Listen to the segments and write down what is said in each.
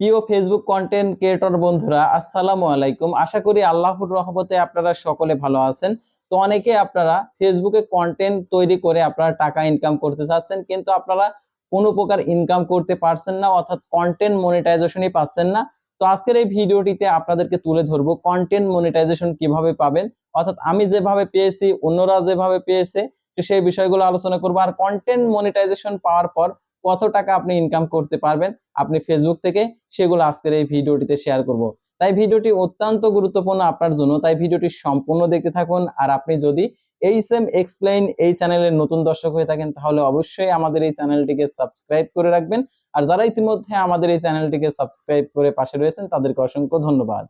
প্রিয় Facebook content creator বন্ধুরা, আসসালামু আলাইকুম। আশা করি আল্লাহর রহমতে আপনারা সকলে ভালো আছেন। তো অনেকে আপনারা ফেসবুকে কন্টেন্ট তৈরি করে আপনারা টাকা ইনকাম করতে চাচ্ছেন, কিন্তু আপনারা কোনো প্রকার ইনকাম করতে পারছেন না, অর্থাৎ কন্টেন্ট মনিটাইজেশনই পাচ্ছেন না। তো আজকের এই ভিডিওটিতে আপনাদেরকে তুলে ধরবো কন্টেন্ট মনিটাইজেশন কীভাবে পাবেন, অর্থাৎ আমি যেভাবে পেয়েছি, অন্যরা যেভাবে পেয়েছে সেই বিষয়গুলো আলোচনা করব। আর কন্টেন্ট মনিটাইজেশন পাওয়ার পর কত টাকা আপনি ইনকাম করতে পারবেন, আপনি ফেসবুক থেকে সেগুলো আজকের এই ভিডিওটিতে শেয়ার করব। তাই ভিডিওটি অত্যন্ত গুরুত্বপূর্ণ আপনার জন্য, তাই ভিডিওটি সম্পূর্ণ দেখতে থাকুন। আর আপনি যদি এই সেম এক্সপ্লেইন এই চ্যানেলের নতুন দর্শক হয়ে থাকেন, তাহলে অবশ্যই আমাদের এই চ্যানেলটিকে সাবস্ক্রাইব করে রাখবেন। আর যারা ইতিমধ্যে আমাদের এই চ্যানেলটিকে সাবস্ক্রাইব করে পাশে রয়েছেন, তাদেরকে অসংখ্য ধন্যবাদ।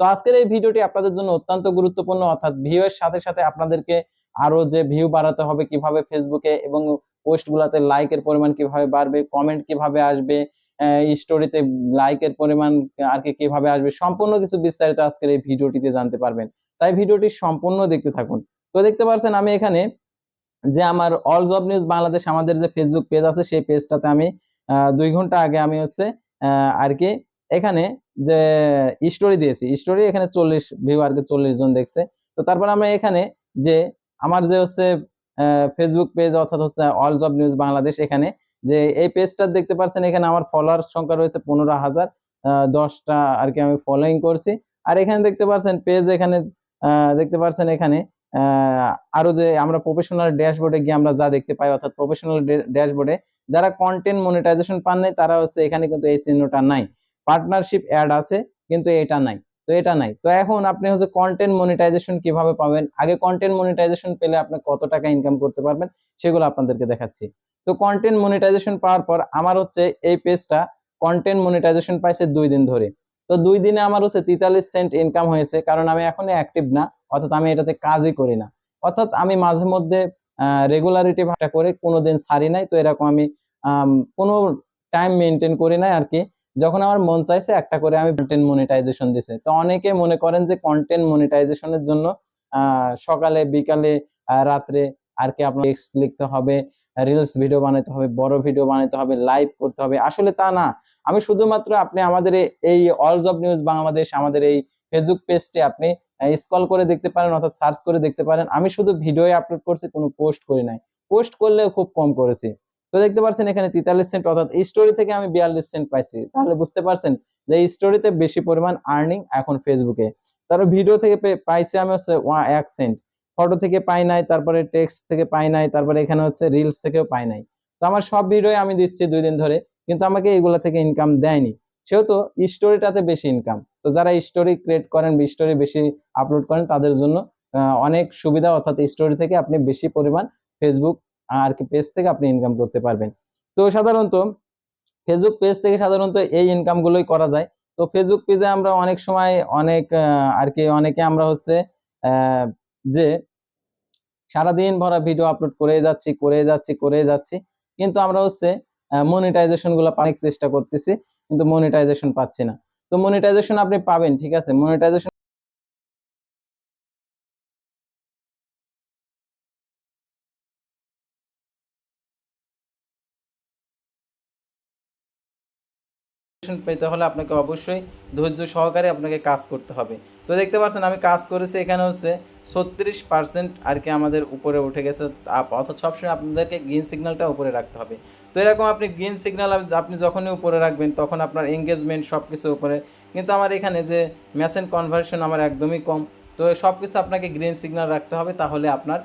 তো আজকের এই ভিডিওটি আপনাদের জন্য অত্যন্ত গুরুত্বপূর্ণ, অর্থাৎ ভিউ এর সাথে সাথে আপনাদেরকে আরও যে ভিউ বাড়াতে হবে কীভাবে ফেসবুকে এবং পোস্ট গুলাতে লাইকের পরিমাণ কীভাবে বাড়বে কমেন্ট কীভাবে আসবে স্টোরিতে লাইকের পরিমাণ আর কি কীভাবে আসবে, সম্পূর্ণ কিছু বিস্তারিত আজকের এই ভিডিওটিতে জানতে পারবেন। তাই ভিডিওটি সম্পূর্ণ দেখতে থাকুন। তো দেখতে পাচ্ছেন আমি এখানে যে আমার অল জব নিউজ বাংলাদেশ আমাদের যে ফেসবুক পেজ আছে, সেই পেজটাতে আমি দুই ঘণ্টা আগে আমি হচ্ছে আর কি এখানে যে স্টোরি দিয়েছি। স্টোরি এখানে চল্লিশ ভিউ আর কি চল্লিশ জন দেখছে। তো তারপর আমরা এখানে যে আমার যে হচ্ছে ফেসবুক পেজ অর্থাৎ হচ্ছে অল জব নিউজ বাংলাদেশ এখানে, যে এই পেজটা দেখতে পাচ্ছেন এখানে আমার ফলোয়ার সংখ্যা রয়েছে পনেরো হাজার দশটা আর কি আমি ফলোইং করছি। আর এখানে দেখতে পাচ্ছেন পেজ এখানে দেখতে পাচ্ছেন এখানে আরও যে আমরা প্রফেশনাল ড্যাশবোর্ডে গিয়ে আমরা যা দেখতে পাই, অর্থাৎ প্রফেশনাল ড্যাশবোর্ডে যারা কন্টেন্ট মনিটাইজেশন পান নাই, তারা হচ্ছে এখানে কিন্তু এই চিহ্নটা নাই। পার্টনারশিপ অ্যাড আছে, কিন্তু এটা নাই। তো এটা নাই। তো এখন আপনি হচ্ছে কন্টেন্ট মনিটাইজেশন কীভাবে পাবেন? আগে কন্টেন্ট মনিটাইজেশন পেলে আপনি কত টাকা ইনকাম করতে পারবেন, সেগুলো আপনাদেরকে দেখাচ্ছি। তো কন্টেন্ট মনিটাইজেশন পাওয়ার পর আমার হচ্ছে এই পেজটা কন্টেন্ট মনিটাইজেশন পাইছে দুই দিন ধরে। তো দুই দিনে আমার হচ্ছে তেতাল্লিশ সেন্ট ইনকাম হয়েছে, কারণ আমি এখনও অ্যাক্টিভ না, অর্থাৎ আমি এটাতে কাজই করি না। অর্থাৎ আমি মাঝে মধ্যে রেগুলারিটি ভাটা করে কোনোদিন ছাড়ি নাই, তো এরকম আমি কোনো টাইম মেনটেন করি নাই আর কি। যখন আমার মন চাইছে একটা করে আমি কন্টেন্ট মনিটাইজেশন দিছে। তো অনেকে মনে করেন যে কন্টেন্ট মনিটাইজেশনের জন্য সকালে, বিকালে রাত্রে আর কি আপনার টেক্সট লিখতে হবে রিলস ভিডিও বানাতে হবে, বড় ভিডিও বানাতে হবে লাইভ করতে হবে। আসলে তা না। আমি শুধুমাত্র আপনি আমাদের এই অলস অফ নিউজ বাংলাদেশ আমাদের এই ফেসবুক পেজটি আপনি স্ক্রল করে দেখতে পারেন অর্থাৎ সার্চ করে দেখতে পারেন। আমি শুধু ভিডিও আপলোড করছি, কোনো পোস্ট করি নাই। পোস্ট করলেও খুব কম করেছি। তো দেখতে পাচ্ছেন এখানে তেতাল্লিশ সেন্ট অর্থাৎ স্টোরি থেকে আমি বিয়াল্লিশ সেন্ট পাইছি। তাহলে বুঝতে পারছেন যে স্টোরিতে বেশি পরিমাণ আর্নিং এখন ফেসবুকে তারপর ভিডিও থেকে পাইছি আমি হচ্ছে এক সেন্ট ফটো থেকে পাই নাই, তারপরে টেক্সট থেকে পাই নাই, তারপরে এখানে হচ্ছে রিলস থেকেও পাই নাই। তো আমার সব ভিডিও আমি দিচ্ছি দুই দিন ধরে, কিন্তু আমাকে এগুলা থেকে ইনকাম দেয়নি। সেহেতু স্টোরিটাতে বেশি ইনকাম তো যারা স্টোরি ক্রিয়েট করেন স্টোরি বেশি আপলোড করেন, তাদের জন্য অনেক সুবিধা, অর্থাৎ স্টোরি থেকে আপনি বেশি পরিমাণ ফেসবুক আর কি পেজ থেকে আপনি ইনকাম করতে পারবেন। তো সাধারণত ফেসবুক পেজ থেকে সাধারণত এই ইনকাম গুলোই করা যায়। তো ফেসবুক পেজে আমরা অনেক সময় অনেক আর কি অনেকে আমরা হচ্ছে যে সারাদিন ভরা ভিডিও আপলোড করে যাচ্ছি করে যাচ্ছি করে যাচ্ছি। কিন্তু আমরা হচ্ছে মনিটাইজেশনগুলো অনেক চেষ্টা করতেছি, কিন্তু মনিটাইজেশন পাচ্ছি না। তো মনিটাইজেশন আপনি পাবেন, ঠিক আছে? মনিটাইজেশন পেতে হলে আপনাকে অবশ্যই ধৈর্য সহকারে আপনাকে কাজ করতে হবে। তো দেখতে পাচ্ছেন, আমি কাজ করেছি এখানে হচ্ছে ছত্রিশ পার্সেন্ট আর কি আমাদের উপরে উঠে গেছে অর্থাৎ সবসময় আপনাদেরকে গ্রিন সিগন্যালটা উপরে রাখতে হবে। তো এরকম আপনি গ্রিন সিগন্যাল আপনি যখনই উপরে রাখবেন, তখন আপনার এঙ্গেজমেন্ট সব কিছু উপরে। কিন্তু আমার এখানে যে মেসেন কনভার্সন আমার একদমই কম। তো সব কিছু আপনাকে গ্রিন সিগন্যাল রাখতে হবে, তাহলে আপনার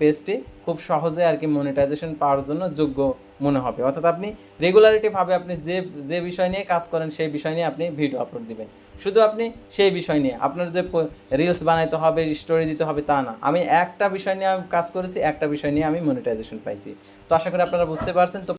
পেজটি খুব সহজে আর কি মনিটাইজেশন পাওয়ার জন্য যোগ্য মনে হবে। অর্থাৎ আপনি রেগুলারিটি ভাবে আপনি যে যে বিষয় নিয়ে কাজ করেন, সেই বিষয় নিয়ে আপনি ভিডিও আপলোড দিবেন। শুধু আপনি সেই বিষয় নিয়ে, আপনার যে রিলস বানাইতে হবে স্টোরি দিতে হবে, তা না। আমি একটা বিষয় নিয়ে কাজ করেছি, একটা বিষয় নিয়ে আমি মনিটাইজেশন পাইছি। তো আশা করি আপনারা বুঝতে পারছেন। তো